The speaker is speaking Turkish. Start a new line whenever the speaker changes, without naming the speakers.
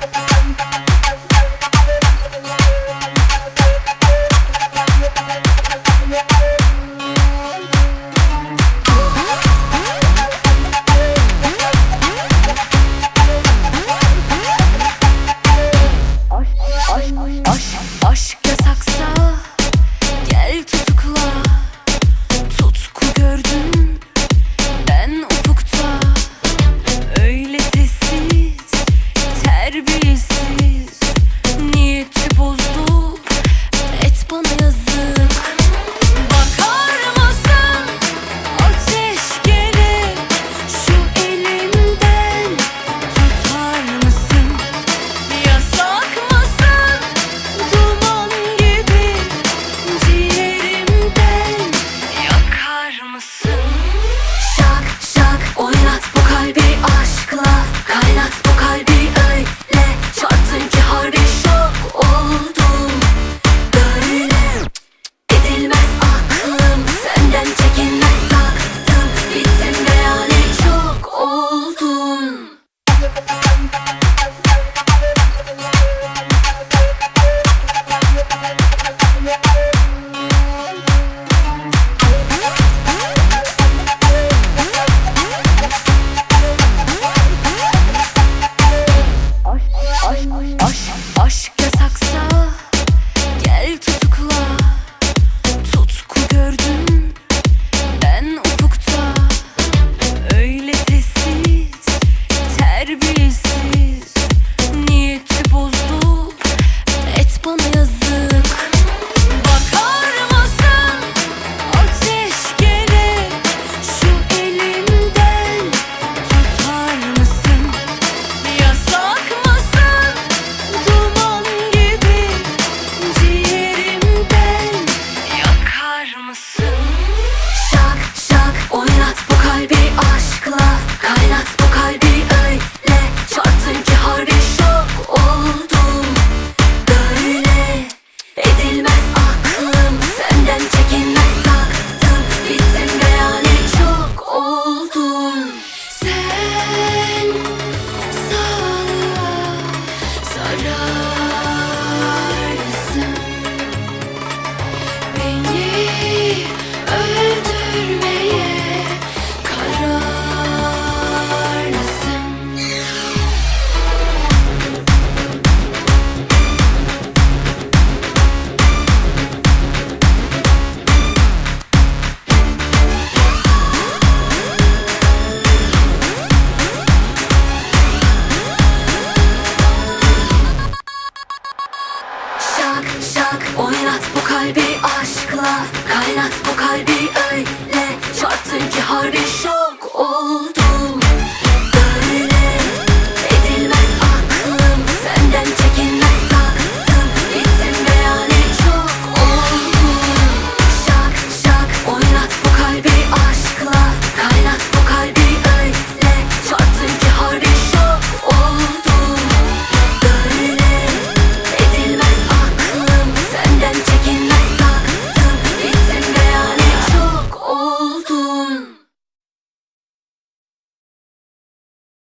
Bye. Hayat bu kalbi öyle. Çarptı ki harbi şok oldu.